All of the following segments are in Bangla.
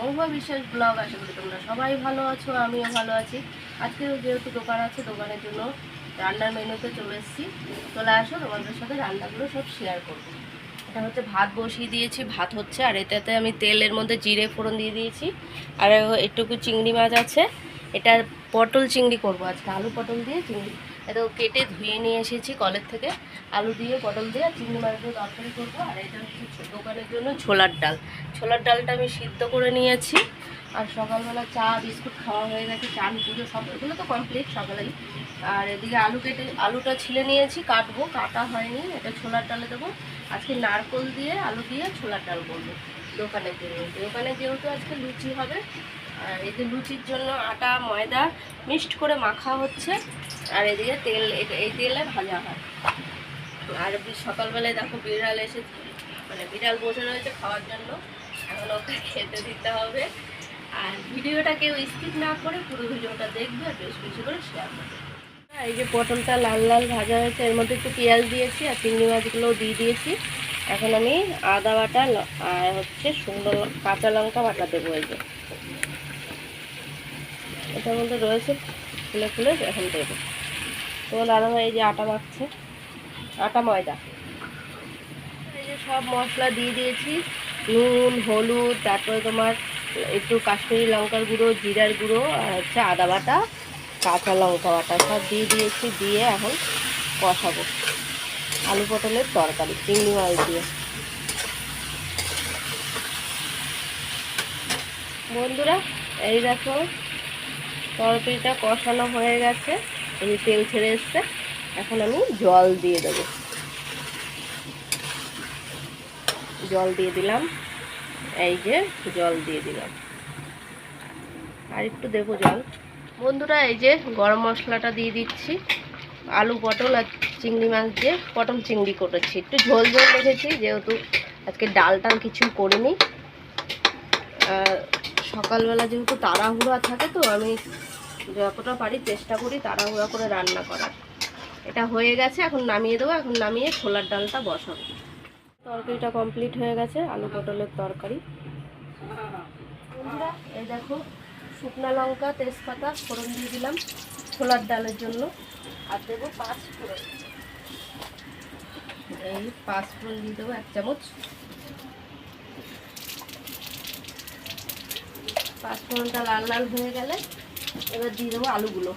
মহুয়া বিশ্বাস ব্লগ আশা করি তোমরা সবাই ভালো আছো, আমিও ভালো আছি। আজকেও যেহেতু দোকান আছে, দোকানের জন্য রান্নার মেনুতে চলে এসেছি। চলে আসো, তোমাদের সাথে রান্নাগুলো সব শেয়ার করব। এটা হচ্ছে ভাত বসিয়ে দিয়েছি, ভাত হচ্ছে, আর এটাতে আমি তেলের মধ্যে জিরে ফোড়ন দিয়ে দিয়েছি। আর একটুকু চিংড়ি মাছ আছে, এটা পটল চিংড়ি করব আজকে, আলু পটল দিয়ে চিংড়ি। এটা কেটে ধুয়ে নিয়ে এসেছি কলের থেকে। আলু দিয়ে, পটল দিয়ে চিংড়ি মাছ দিয়ে তরকারি করব। আর এটা হচ্ছে দোকানের জন্য ছোলার ডাল। ছোলার ডালটা আমি সিদ্ধ করে নিয়েছি। আর সকালবেলা চা, বিস্কুট খাওয়া হয়ে গেছে। চান, পুজো সব এগুলো তো কমপ্লিট সকালেই। আর এদিকে আলু কেটে আলুটা ছিলে নিয়েছি, কাটবো। কাটা হয়নি, এটা ছোলার ডালে দেবো। আজকে নারকোল দিয়ে আলু দিয়ে ছোলার ডাল করব দোকানের জন্য দোকানে যেহেতু আজকে লুচি হবে, আর এই যে লুচির জন্য আটা, ময়দা মিক্সড করে মাখা হচ্ছে। আর এদিকে তেল এই তেলে ভাজা হয়। আর সকালবেলায় দেখো বিড়াল এসে মানে বিড়াল বসে রয়েছে খাওয়ার জন্য। এখন ওকে খেতে দিতে হবে। আর ভিডিওটা কেউ স্কিপ না করে পুরো ভিডিওটা দেখবে আর বেশ বেশি করে শেয়ার করবে। এই যে পটলটা লাল লাল ভাজা হয়েছে, এর মধ্যে একটু পেঁয়াজ দিয়েছি আর চিংড়ি মাছগুলোও দিয়ে দিয়েছি। এখন আমি আদা বাটা আর হচ্ছে সুন্দর কাঁচা লঙ্কা বাটা দেবো এই যে। এটার মধ্যে রয়েছে ফুলে ফুলে এখন দেবো। তোমার দাদা ভাই এই যে আটা মাখছে আটা ময়দা। এই যে সব মশলা দিয়ে দিয়েছি, নুন, হলুদ, তারপরে তোমার একটু কাশ্মীরি লঙ্কার গুঁড়ো, জিরার গুঁড়ো, আর হচ্ছে আদা বাটা, কাঁচা লঙ্কা বাটা সব দিয়ে দিয়েছি, দিয়ে এখন কষাবো আলু পটলের তরকারি, চিংড়ি মাছ দিয়ে। বন্ধুরা, এই দেখো, তরকারিটা কষানো হয়ে গেছে। এই তেল ছেড়ে এসছে। এখন আমি জল দিয়ে দেবো। জল দিয়ে দিলাম। এই যে জল দিয়ে দিলাম। আর একটু দেবো জল। বন্ধুরা, এই যে গরম মশলাটা দিয়ে দিচ্ছি। আলু পটল আর চিংড়ি মাছ দিয়ে পটল চিংড়ি করেছি। একটু ঝোল ঝোল রেখেছি, যেহেতু আজকে ডাল টাল কিছু করিনি। সকালবেলা যেহেতু তাড়াহুড়া থাকে, তো আমি যতটা পারি চেষ্টা করি তাড়াহুড়া করে রান্না করার। এটা হয়ে গেছে, এখন নামিয়ে দেবো, এখন নামিয়ে ছোলার ডালটা বসাবো। তরকারিটা কমপ্লিট হয়ে গেছে, আলু পটলের তরকারি। এই দেখো, শুকনা লঙ্কা, তেজপাতা ফোড়ন দিয়ে দিলাম ছোলার ডালের জন্য। আর দেবো পাঁচ ফোড়ন। এই পাঁচ ফোড়ন দিয়ে দেবো এক চামচ। পাঁচ ফোড়নটা লাল লাল হয়ে গেলে এবার দিয়ে দেবো আলুগুলো।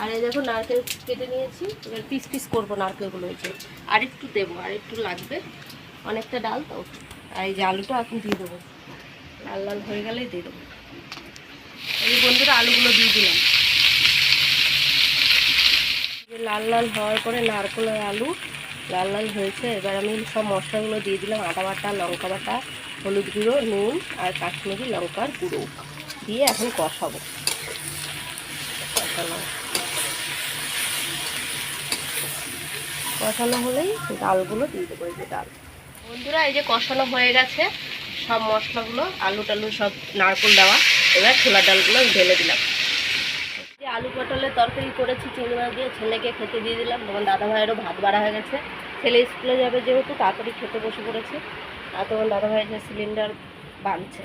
আর এই দেখো নারকেল কেটে নিয়েছি, এবার পিস পিস করব নারকেলগুলো এই যে। আর একটু দেবো, আর একটু লাগবে। অনেকটা ডাল তো। আর এই যে আলুটা এখন দিয়ে দেবো। লাল লাল হয়ে গেলেই দিয়ে দেবো। এই বন্ধুরা, আলুগুলো দিয়ে দিলাম। লাল লাল হওয়ার পরে নারকেল আর আলু লাল লাল হয়েছে। এবার আমি সব মশলাগুলো দিয়ে দিলাম। আদা বাটা, লঙ্কা বাটা, হলুদ গুঁড়ো, নুন আর কাশ্মীরি লঙ্কার গুঁড়ো। দিয়ে এখন কষাবো। কষানো। কষানো হলেই ডালগুলো দিয়ে দেবো, এই যে ডাল। বন্ধুরা, এই যে কষানো হয়ে গেছে, সব মশলাগুলো, আলু টালু সব নারকেল দেওয়া। এবার ছোলা ডালগুলো ঢেলে দিলাম। যে আলু পটলের তরকারি করেছি, চিংড়ি মাছ দিয়ে ছেলেকে খেতে দিয়ে দিলাম। তোমার দাদা ভাইয়েরও ভাত বাড়া হয়ে গেছে। ছেলে স্কুলে যাবে যেহেতু, তাড়াতাড়ি খেতে বসে পড়েছে। আর তোমার দাদা ভাই যে সিলিন্ডার বাঁধছে।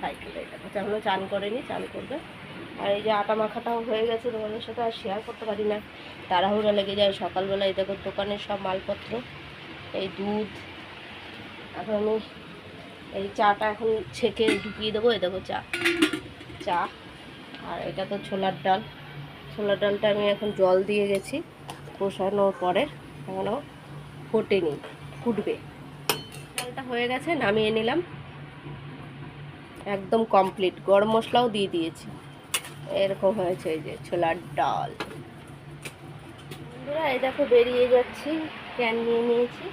সাইকেলে। এটা এখনও চান করেনি চান করবে। আর এই যে আটা মাখাটাও হয়ে গেছে, তোমাদের সাথে আর শেয়ার করতে পারি না। তাড়াহুড়া লেগে যায়। সকালবেলা এই দেখো দোকানের সব মালপত্র, এই দুধ, এখন আমি এই চাটা এখন ছেঁকে ঢুকিয়ে দেবো। এই দেখো চা চা, আর এটা তো ছোলার ডাল। ছোলার ডালটা আমি এখন জল দিয়ে গেছি, কষানোর পরে এখনও ফোটেনি, ফুটবে। ডালটা হয়ে গেছে, নামিয়ে নিলাম। একদম কমপ্লিট গরম মশলাও দিয়ে দিয়েছি। এরকম হয়েছে যে ছোলার ডাল। বন্ধুরা, এই দেখো বেরিয়ে যাচ্ছি। ক্যান নিয়ে নিয়েছি।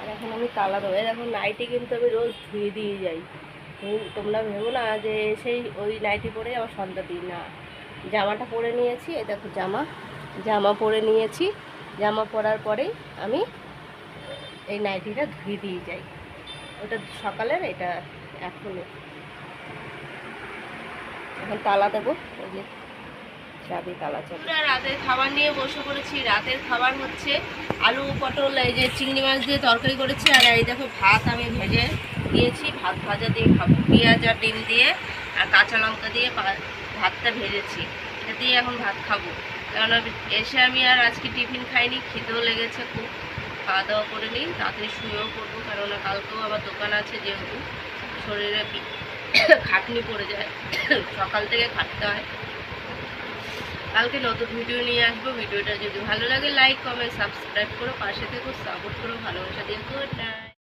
আর এখন আমি তালা দেবো দেখো নাইটি কিন্তু আমি রোজ ধুয়ে দিয়ে যাই। তোমরা ভেবো না যে সেই ওই নাইটি পরে আবার সন্ধ্যা দিই। না, জামাটা পরে নিয়েছি। এই দেখো জামা। জামা পরে নিয়েছি। জামা পরার পরেই আমি এই নাইটিটা ধুয়ে দিয়ে যাই। ওটা সকালের, এটা এখনই। এখন তালা দেবো, ওই যে চাবি, তালা চাবি। রাতের খাবার নিয়ে বসে পড়েছি। রাতের খাবার হচ্ছে আলু, পটল, এই যে চিংড়ি মাছ দিয়ে তরকারি করেছি। আর এই দেখো ভাত আমি ভেজে দিয়েছি। ভাত ভাজা দিয়ে খাব। পেঁয়াজ আর ডিম দিয়ে আর কাঁচা লঙ্কা দিয়ে ভাতটা ভেজেছি। এটা দিয়ে এখন ভাত খাব। কারণ এসে আমি আর আজকে টিফিন খাইনি। খিদেও লেগেছে খুব। খাওয়া দাওয়া করে নিই। তাড়াতাড়ি শুয়েও পড়ব। কারণ কালকেও আবার দোকান আছে যেহেতু। শরীরে খাটনি পড়ে যায়। সকাল থেকে খাটতে হয়। কালকে নতুন ভিডিও নিয়ে আসব। ভিডিওটা যদি ভালো লাগে লাইক কমেন্ট সাবস্ক্রাইব করো, পাশে থেকো সাপোর্ট করো, ভালোবাসা দিয়ে গুড নাইট